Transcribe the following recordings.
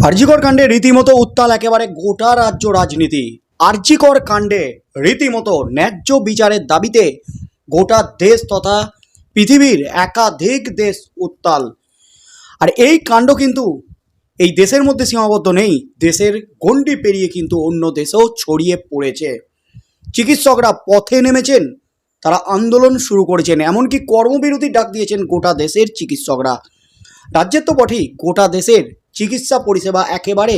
আরজিকর কাণ্ডে রীতিমতো উত্তাল একেবারে গোটা রাজ্য রাজনীতি। আরজিকর কাণ্ডে রীতিমতো ন্যায্য বিচারের দাবিতে গোটা দেশ তথা পৃথিবীর একাধিক দেশ উত্তাল। আর এই কাণ্ড কিন্তু এই দেশের মধ্যে সীমাবদ্ধ নেই, দেশের গণ্ডি পেরিয়ে কিন্তু অন্য দেশেও ছড়িয়ে পড়েছে। চিকিৎসকরা পথে নেমেছেন, তারা আন্দোলন শুরু করেছেন, এমনকি কর্মবিরতির ডাক দিয়েছেন গোটা দেশের চিকিৎসকরা। রাজ্যের তো বটেই, গোটা দেশের চিকিৎসা পরিষেবা একেবারে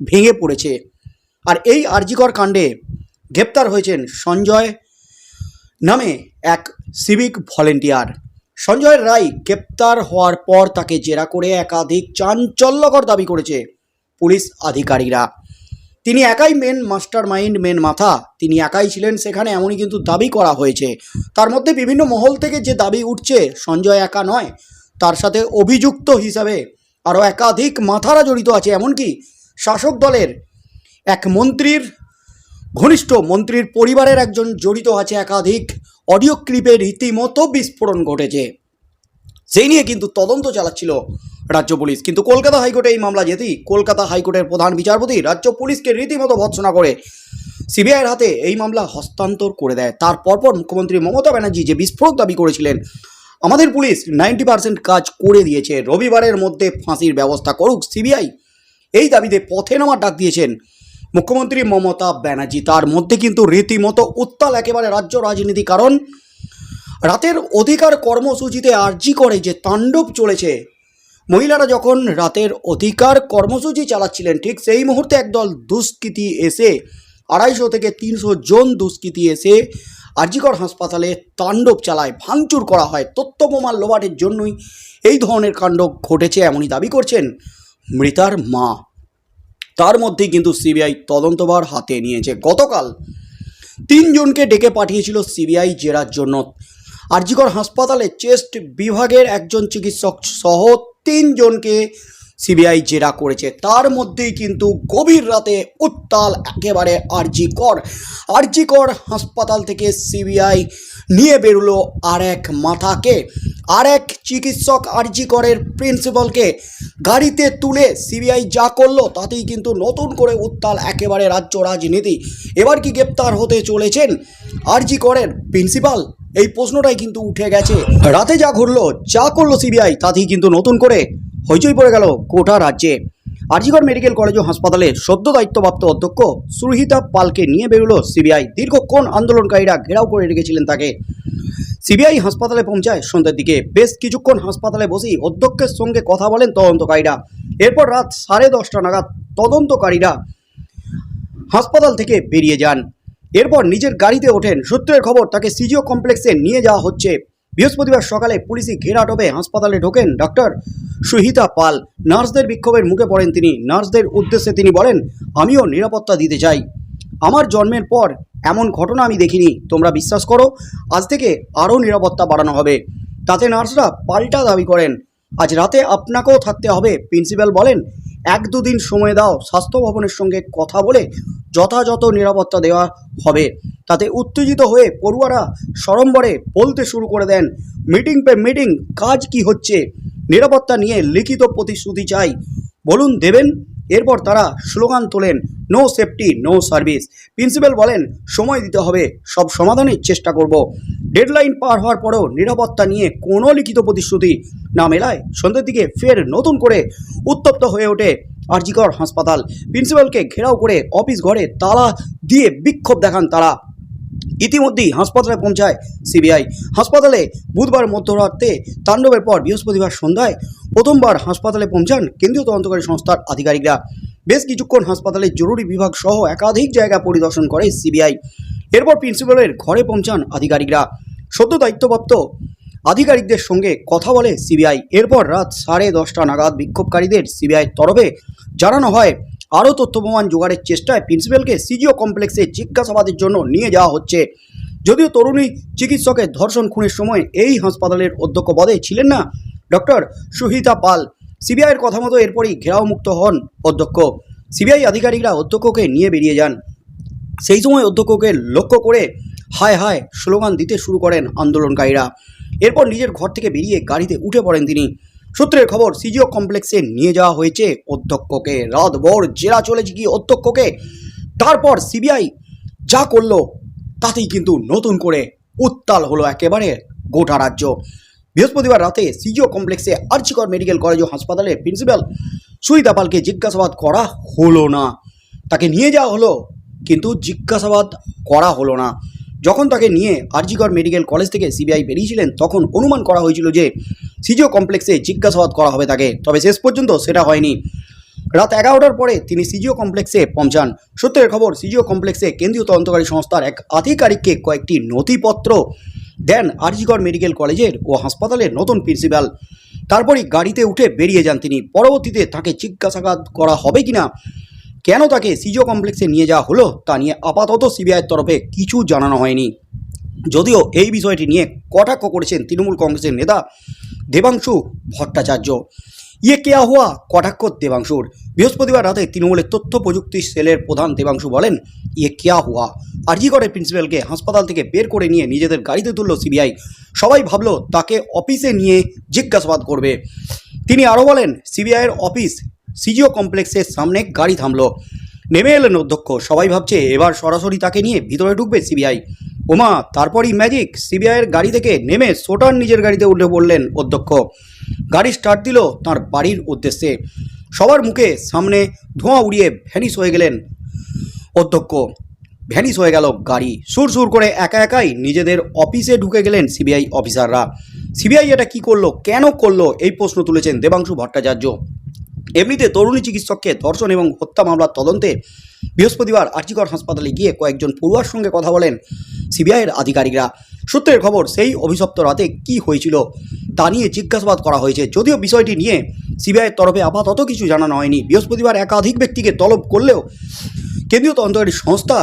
ভেঙে পড়েছে। আর এই আরজিকর কাণ্ডে গ্রেপ্তার হয়েছেন সঞ্জয় নামে এক সিভিক ভলেন্টিয়ার। সঞ্জয় রায় গ্রেপ্তার হওয়ার পর তাকে জেরা করে একাধিক চাঞ্চল্যকর দাবি করেছে পুলিশ আধিকারিকরা। তিনি একাই মেন মাস্টার মাইন্ড মেন মাথা, তিনি একাই ছিলেন সেখানে, এমনই কিন্তু দাবি করা হয়েছে। তার মধ্যে বিভিন্ন মহল থেকে যে দাবি উঠছে, সঞ্জয় একা নয়, তার সাথে অভিযুক্ত হিসাবে আরও একাধিক মাথারা জড়িত আছে, এমনকি শাসক দলের এক মন্ত্রীর, ঘনিষ্ঠ মন্ত্রীর পরিবারের একজন জড়িত আছে, একাধিক অডিও ক্লিপে রীতিমতো বিস্ফোরণ ঘটেছে। সেই নিয়ে কিন্তু তদন্ত চালাচ্ছিল রাজ্য পুলিশ। কিন্তু কলকাতা হাইকোর্টে এই মামলা যেতেই কলকাতা হাইকোর্টের প্রধান বিচারপতি রাজ্য পুলিশকে রীতিমতো ভৎসনা করে সিবিআইয়ের হাতে এই মামলা হস্তান্তর করে দেয়। তার পরপর মুখ্যমন্ত্রী মমতা ব্যানার্জি যে বিস্ফোরক দাবি করেছিলেন আমাদের পুলিশ নাইনটি পার্সেন্ট কাজ করে দিয়েছে। রবিবারের মধ্যে ফাঁসির ব্যবস্থা করুক সিবিআই। এই দাবিতে পথে নামার ডাক দিয়েছেন মুখ্যমন্ত্রী মমতা ব্যানার্জি। তার মধ্যে কিন্তু রীতিমতো উত্তাল একেবারে রাজ্য রাজনীতি, কারণ রাতের অধিকার কর্মসূচিতে আর্জি করে যে তাণ্ডব চলেছে, মহিলারা যখন রাতের অধিকার কর্মসূচি চালাচ্ছিলেন, ঠিক সেই মুহূর্তে একদল দুষ্কৃতী এসে আড়াইশো থেকে তিনশো জন দুষ্কৃতী এসে আরজিকর হাসপাতালে তাণ্ডব চালায়, ভাঙচুর করা হয় তথ্য প্রমাণ লোবাটের জন্যই এই ধরনের কাণ্ড ঘটেছে এমনই দাবি করছেন মৃতার মা। তার মধ্যেই কিন্তু সিবিআই তদন্তভার হাতে নিয়েছে। গতকাল তিনজনকে ডেকে পাঠিয়েছিল সিবিআই জেরার জন্য। আরজিকর হাসপাতালে চেস্ট বিভাগের একজন চিকিৎসক সহ তিনজনকে সিবিআই জেরা করেছে। তার মধ্যেই কিন্তু গভীর রাতে উত্তাল একেবারে আরজিকর আরজিকর হাসপাতাল থেকে সিবিআই নিয়ে বেরোলো আর এক মাথাকে। আর এক চিকিৎসক আরজিকরের প্রিন্সিপালকে গাড়িতে তুলে সিবিআই যা করল তাতেই কিন্তু নতুন করে উত্তাল একেবারে রাজ্য রাজনীতি। এবার কি গ্রেপ্তার হতে চলেছেন আরজি করের প্রিন্সিপাল? এই প্রশ্নটাই কিন্তু উঠে গেছে। রাতে যা ঘটলো, যা করল সিবিআই, তাতেই কিন্তু নতুন করে হইচই পড়ে গেল গোটা রাজ্যে। আরজিগড় মেডিকেল কলেজ ও হাসপাতালে সদ্য দায়িত্বপ্রাপ্ত অধ্যক্ষ সুরহিতা পালকে নিয়ে বেরোলো সিবিআই। দীর্ঘক্ষণ আন্দোলনকারীরা ঘেরাও করে রেখেছিলেন তাকে? সিবিআই হাসপাতালে পৌঁছায় সন্ধ্যের দিকে। বেশ কিছুক্ষণ হাসপাতালে বসেই অধ্যক্ষের সঙ্গে কথা বলেন তদন্তকারীরা। এরপর রাত সাড়ে দশটা নাগাদ তদন্তকারীরা হাসপাতাল থেকে বেরিয়ে যান। এরপর নিজের গাড়িতে ওঠেন। সূত্রের খবর, তাকে সিজিও কমপ্লেক্সে নিয়ে যাওয়া হচ্ছে। বৃহস্পতিবার সকালে পুলিশি ঘেরাটোপে হাসপাতালে ঢোকেন ডক্টর সুহিতা পাল। নার্সদের বিক্ষোভের মুখে পড়েন তিনি। নার্সদের উদ্দেশ্যে তিনি বলেন, আমিও নিরাপত্তা দিতে চাই। আমার জন্মের পর এমন ঘটনা আমি দেখিনি। তোমরা বিশ্বাস করো, আজ থেকে আরও নিরাপত্তা বাড়ানো হবে। তাতে নার্সরা পাল্টা দাবি করেন। আজ রাতে আপনাকেও থাকতে হবে। প্রিন্সিপাল বলেন এক দুদিন সময় দাও, স্বাস্থ্য ভবনের সঙ্গে কথা বলে যথাযথ নিরাপত্তা দেওয়া হবে। তাতে উত্তেজিত হয়ে পড়ুয়ারা সরম্বরে বলতে শুরু করে দেন, মিটিং পে মিটিং, কাজ কি হচ্ছে? নিরাপত্তা নিয়ে লিখিত প্রতিশ্রুতি চাই। বলুন, দেবেন এরপর তারা স্লোগান তোলেন no safety no service principal বলেন, সময় দিতে হবে, সব সমাধানের চেষ্টা করব। ডেডলাইন পার হওয়ার পরেও নিরাপত্তা নিয়ে কোনো লিখিত প্রতিশ্রুতি না মেলায় সন্ধ্যের দিকে ফের নতুন করে উত্তপ্ত হয়ে ওঠে আরজিকর হাসপাতাল। প্রিন্সিপালকে ঘেরাও করে অফিস ঘরে তালা দিয়ে বিক্ষোভ দেখান তারা। ইতিমধ্যেই হাসপাতালে পৌঁছায় সিবিআই। হাসপাতালে বুধবার মধ্যরাতে তাণ্ডবের পর বৃহস্পতিবার সন্ধ্যায় প্রথমবার হাসপাতালে পৌঁছান কেন্দ্রীয় তদন্তকারী সংস্থার আধিকারিকরা। বেশ কিছুক্ষণ হাসপাতালের জরুরি বিভাগ সহ একাধিক জায়গা পরিদর্শন করে সিবিআই। এরপর প্রিন্সিপালের ঘরে পৌঁছান আধিকারিকরা। সদ্য দায়িত্বপ্রাপ্ত আধিকারিকদের সঙ্গে কথা বলে সিবিআই। এরপর রাত সাড়ে দশটা নাগাদ বিক্ষোভকারীদের সিবিআইয়ের তরফে জানানো হয়, আরও তথ্য প্রমাণ জোগাড়ের চেষ্টায় প্রিন্সিপালকে সিজিও কমপ্লেক্সে জিজ্ঞাসাবাদের জন্য নিয়ে যাওয়া হচ্ছে। যদিও তরুণী চিকিৎসকের ধর্ষণ খুনের সময় এই হাসপাতালের অধ্যক্ষ পদে ছিলেন না ডক্টর সুহিতা পাল, সিবিআইয়ের কথা মতো এরপরই ঘেরাওমুক্ত হন অধ্যক্ষ। সিবিআই আধিকারিকরা অধ্যক্ষকে নিয়ে বেরিয়ে যান। সেই সময় অধ্যক্ষকে লক্ষ্য করে হায় হায় স্লোগান দিতে শুরু করেন আন্দোলনকারীরা। এরপর নিজের ঘর থেকে বেরিয়ে গাড়িতে উঠে পড়েন তিনি। সূত্রের খবর, সিজিও কমপ্লেক্সে নিয়ে যাওয়া হয়েছে অধ্যক্ষকে। রাতভর জেরা চলেছে কি অধ্যক্ষকে। তারপর সিবিআই যা করল, তাতেই কিন্তু নতুন করে উত্তাল হলো একেবারে গোটা রাজ্য। বৃহস্পতিবার রাতে সিজিও কমপ্লেক্সে আর্চিকর মেডিকেল কলেজ ও হাসপাতালের প্রিন্সিপাল সুইতা পালকে জিজ্ঞাসাবাদ করা হলো না। তাকে নিয়ে যাওয়া হলো, কিন্তু জিজ্ঞাসাবাদ করা হলো না। যখন তাকে নিয়ে আরজিকর মেডিকেল কলেজ থেকে সিবিআই বেরিয়েছিলেন, তখন অনুমান করা হয়েছিল যে সিজিও কমপ্লেক্সে জিজ্ঞাসাবাদ করা হবে তাকে, তবে শেষ পর্যন্ত সেটা হয়নি। রাত এগারোটার পরে তিনি সিজিও কমপ্লেক্সে পৌঁছান। সূত্রের খবর, সিজিও কমপ্লেক্সে কেন্দ্রীয় তদন্তকারী সংস্থার এক আধিকারিককে কয়েকটি নথিপত্র দেন আরজিকর মেডিকেল কলেজের ও হাসপাতালের নতুন প্রিন্সিপাল। তারপরই গাড়িতে উঠে বেরিয়ে যান তিনি। পরবর্তীতে তাকে জিজ্ঞাসাবাদ করা হবে কিনা, কেন তাকে সিজিও কমপ্লেক্সে নিয়ে যাওয়া হলো, তা নিয়ে আপাতত সিবিআইয়ের তরফে কিছু জানানো হয়নি। যদিও এই বিষয়টি নিয়ে কটাক্ষ করেছেন তৃণমূল কংগ্রেসের নেতা দেবাংশু ভট্টাচার্য। ইয়ে কেয়া হুয়া কটাক্ষ দেবাংশুর। বৃহস্পতিবার রাতে তৃণমূলের তথ্য প্রযুক্তি সেলের প্রধান দেবাংশু বলেন ইয়ে কেয়া হুয়া আরজিগড়ের প্রিন্সিপালকে হাসপাতাল থেকে বের করে নিয়ে নিজেদের গাড়িতে তুলল সিবিআই। সবাই ভাবলো, তাকে অফিসে নিয়ে জিজ্ঞাসাবাদ করবে। তিনি আরও বলেন, সিবিআইয়ের অফিস সিজিও কমপ্লেক্সের সামনে গাড়ি থামলো। নেমে এলেন অধ্যক্ষ। সবাই ভাবছে, এবার সরাসরি তাকে নিয়ে ভিতরে ঢুকবে সিবিআই। ওমা, তারপরই ম্যাজিক। সিবিআইয়ের গাড়ি থেকে নেমে সোটার নিজের গাড়িতে উঠে পড়লেন অধ্যক্ষ। গাড়ি স্টার্ট দিল তার বাড়ির উদ্দেশ্যে। সবার মুখে সামনে ধোঁয়া উড়িয়ে ভ্যানিস হয়ে গেলেন অধ্যক্ষ। ভ্যানিস হয়ে গেল গাড়ি। সুর সুর করে একা একাই নিজেদের অফিসে ঢুকে গেলেন সিবিআই অফিসাররা। সিবিআই এটা কি করল, কেন করল, এই প্রশ্ন তুলেছেন দেবাংশু ভট্টাচার্য। এমনিতে তরুণী চিকিৎসককে ধর্ষণ এবং হত্যা মামলার তদন্তে বৃহস্পতিবার আর্চিকর হাসপাতালে গিয়ে কয়েকজন পড়ুয়ার সঙ্গে কথা বলেন সিবিআইয়ের আধিকারিকরা। সূত্রের খবর, সেই অভিশপ্ত রাতে কি হয়েছিল তা নিয়ে জিজ্ঞাসাবাদ করা হয়েছে। যদিও বিষয়টি নিয়ে সিবিআইয়ের তরফে আপাতত কিছু জানানো হয়নি। বৃহস্পতিবার একাধিক ব্যক্তিকে তলব করলেও কেন্দ্রীয় তদন্তকারী সংস্থা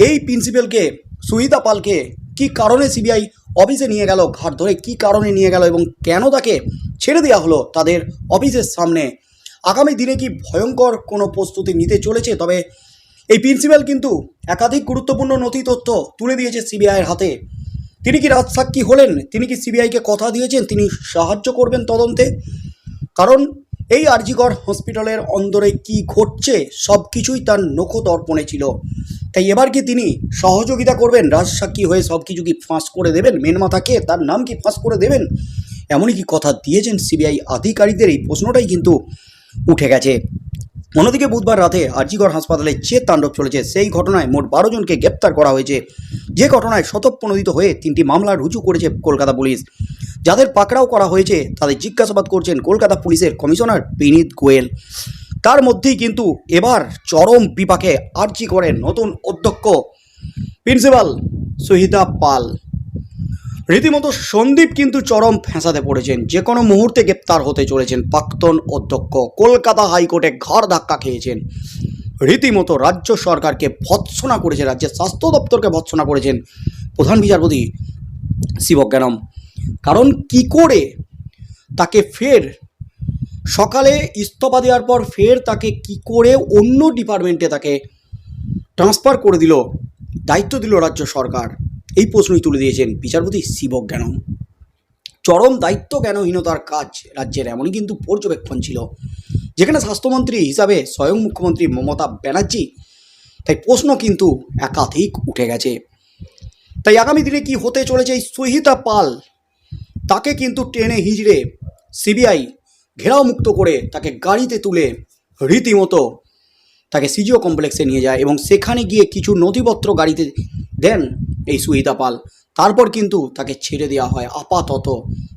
এই প্রিন্সিপালকে সুহিতা পালকে কি কারণে সিবিআই অফিসে নিয়ে গেল, ঘাট ধরে কি কারণে নিয়ে গেল এবং কেন তাকে ছেড়ে দেওয়া হলো তাদের অফিসের সামনে? আগামী দিনে কি ভয়ঙ্কর কোনো প্রস্তুতি নিতে চলেছে? তবে এই প্রিন্সিপাল কিন্তু একাধিক গুরুত্বপূর্ণ নথি তথ্য তুলে দিয়েছে সিবিআইয়ের হাতে। তিনি কি রাজসাক্ষী হলেন? তিনি কি সিবিআইকে কথা দিয়েছেন? তিনি সাহায্য করবেন তদন্তে? কারণ এই আরজিকর হসপিটালের অন্দরে কি ঘটছে সব কিছুই তার নখ দর্পণে ছিল। তাই এবার কি তিনি সহযোগিতা করবেন? রাজসাক্ষী হয়ে সব কিছু কি ফাঁস করে দেবেন? মেন মাথাকে তার নাম কি ফাঁস করে দেবেন? এমনই কি কথা দিয়েছেন সিবিআই আধিকারিকদের? এই প্রশ্নটাই কিন্তু উঠে গেছে। অন্যদিকে বুধবার রাতে আরজিগড় হাসপাতালে যে তাণ্ডব চলেছে। সেই ঘটনায় মোট বারো জনকে গ্রেপ্তার করা হয়েছে। যে ঘটনায় শতপ্রণোদিত হয়ে তিনটি মামলা রুজু করেছে কলকাতা পুলিশ। যাদের পাকড়াও করা হয়েছে, তাদের জিজ্ঞাসাবাদ করছেন কলকাতা পুলিশের কমিশনার বিনীত গোয়েল। তার মধ্যেই কিন্তু এবার চরম বিপাকে আর্জি করে নতুন অধ্যক্ষ, প্রিন্সিপাল সুহিতা পাল। রীতিমতো সন্দীপ কিন্তু চরম ফেঁসাতে পড়েছেন। যে কোনো মুহূর্তে গ্রেপ্তার হতে চলেছেন প্রাক্তন অধ্যক্ষ। কলকাতা হাইকোর্টে ঘর ধাক্কা খেয়েছেন। রীতিমতো রাজ্য সরকারকে ভৎসনা করেছে, রাজ্যের স্বাস্থ্য দপ্তরকে ভৎসনা করেছেন প্রধান বিচারপতি শিবজ্ঞানম। কারণ কি করে তাকে ফের সকালে ইস্তফা দেওয়ার পর ফের তাকে কি করে অন্য ডিপার্টমেন্টে তাকে ট্রান্সফার করে দিল, দায়িত্ব দিল রাজ্য সরকার? এই প্রশ্নই তুলে দিয়েছেন বিচারপতি শিবজ্ঞানম চরম দায়িত্ব জ্ঞানহীনতার কাজ রাজ্যের, এমনই কিন্তু পর্যবেক্ষণ ছিল। যেখানে স্বাস্থ্যমন্ত্রী হিসাবে স্বয়ং মুখ্যমন্ত্রী মমতা ব্যানার্জি, তাই প্রশ্ন কিন্তু একাধিক উঠে গেছে। তাই আগামী দিনে কি হতে চলেছে এই সহিতা পাল তাকে কিন্তু টেনে হিজড়ে সিবিআই ঘেরাও মুক্ত করে তাকে গাড়িতে তুলে রীতিমতো তাকে সিজিও কমপ্লেক্সে নিয়ে যায় এবং সেখানে গিয়ে কিছু নথিপত্র গাড়িতে দেন এই সুহিতা পাল। তারপর কিন্তু তাকে ছেড়ে দেওয়া হয় আপাতত।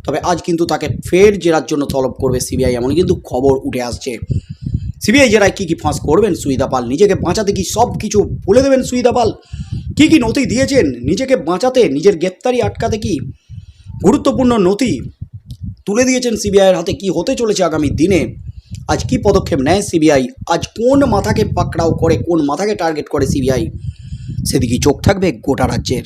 তবে আজ কিন্তু তাকে ফের জেরার জন্য তলব করবে সিবিআই এমন কিন্তু খবর উঠে আসছে। সিবিআই জেরায় কী কী ফাঁস করবেন সুহিতা পাল? নিজেকে বাঁচাতে কি সব কিছু বলে দেবেন সুহিতা পাল? কী কী নথি দিয়েছেন? নিজেকে বাঁচাতে, নিজের গ্রেপ্তারি আটকাতে কি গুরুত্বপূর্ণ নথি তুলে দিয়েছেন সিবিআইয়ের হাতে কি হতে চলেছে আগামী দিনে? আজ কি পদক্ষেপ নেয় সিবিআই? আজ কোন মাথাকে পাকড়াও করে, কোন মাথাকে টার্গেট করে সিবিআই? সেদিকেই চোখ থাকবে গোটা রাজ্যের।